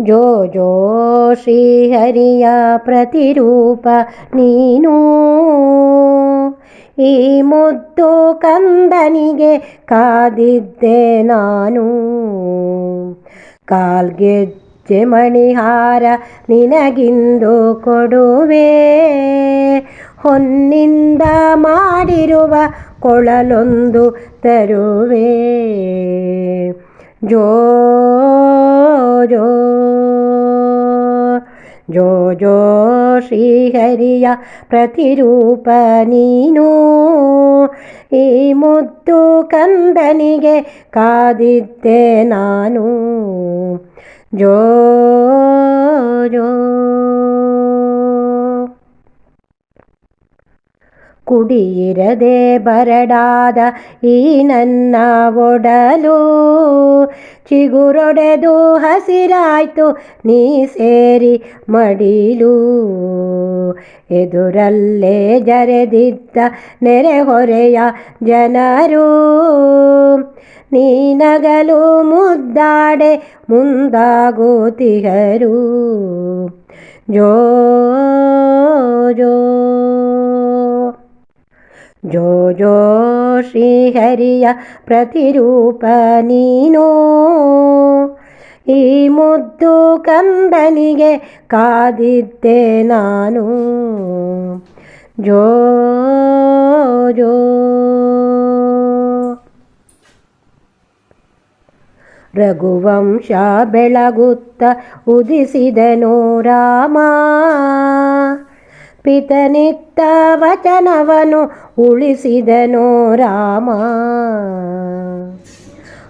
ಜೋ ಜೋ ಶ್ರೀಹರಿಯ ಪ್ರತಿರೂಪ ನೀನು. ಈ ಮುದ್ದು ಕಂದನಿಗೆ ಕಾದಿದ್ದೆ ನಾನು. ಕಾಲ್ಗೆಜ್ಜೆ ಮಣಿಹಾರ ನಿನಗಿಂದು ಕೊಡುವೆ. ಹೊನ್ನಿಂದ ಮಾಡಿರುವ ಕೊಳಲೊಂದು ತರುವೆ. ಜೋ ಜೋ ಜೋ ಜೋ ಶ್ರೀಹರಿಯ ಪ್ರತಿರೂಪ ನೀನು. ಈ ಮುದ್ದು ಕಂದನಿಗೆ ಕಾದಿದ್ದೆ ನಾನು. ಜೋ ಜೋ ಕುಡಿಯಿರದೆ ಬರಡಾದ ಈ ನನ್ನ ಒಡಲು. ಚಿಗುರೊಡೆದು ಹಸಿರಾಯ್ತು, ನೀ ಸೇರಿ ಮಡಿಲು. ಎದುರಲ್ಲೇ ಜರೆದಿದ್ದ ನೆರೆಹೊರೆಯ ಜನರು. ನೀನಗಲು ಮುದ್ದಾಡೆ ಮುಂದಾಗೋತಿಹರು ಜೋ ಜೋ. ಜೋ ಜೋ ಶ್ರೀಹರಿಯ ಪ್ರತಿರೂಪ ನೀನೋ. ಈ ಮುದ್ದು ಕಂದನಿಗೆ ಕಾದಿದ್ದೆ ನಾನು. ಜೋ ಜೋ. ರಘುವಂಶ ಬೆಳಗುತ್ತ ಉದಿಸಿದನು ರಾಮ. ಪಿತನಿತ್ತ ವಚನವನು ಉಳಿಸಿದನು ರಾಮ.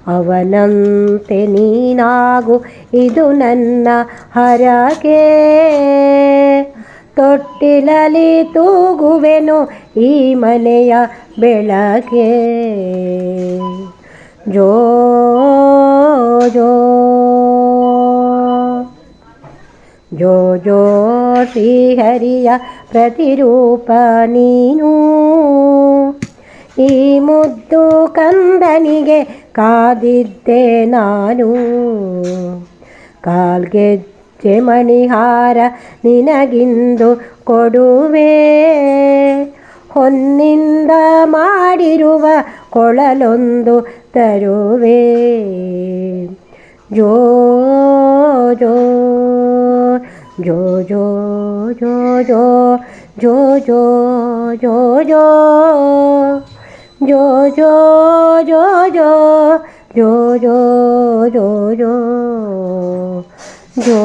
ಅವನಂತೆ ನೀನಾಗು, ಇದು ನನ್ನ ಹರಕೆ. ತೊಟ್ಟಿಲಲಿ ತೂಗುವೆನು ಈ ಮನೆಯ ಬೆಳಗ್ಗೆ ಜೋ ಜೋ ಜೋ ಜೋ ಶ್ರೀಹರಿಯ ಪ್ರತಿರೂಪ ನೀನು. ಈ ಮುದ್ದು ಕಂದನಿಗೆ ಕಾದಿದ್ದೆ ನಾನು. ಕಾಲ್ಗೆಜ್ಜೆ ಮಣಿಹಾರ ನಿನಗಿಂದು ಕೊಡುವೆ. ಹೊನ್ನಿಂದ ಮಾಡಿರುವ ಕೊಳಲೊಂದು ತರುವೆ. ಜೋ ಜೋ ಜೋ ಜೋ ಜೋ ಜೋ ಜೋ ಜೋ ಜೋ ಜೋ ಜೋ ಜೋ ಜೋ ಜೋ ಜೋ ಜೋ ಜೋ ಜೋ ಜೋ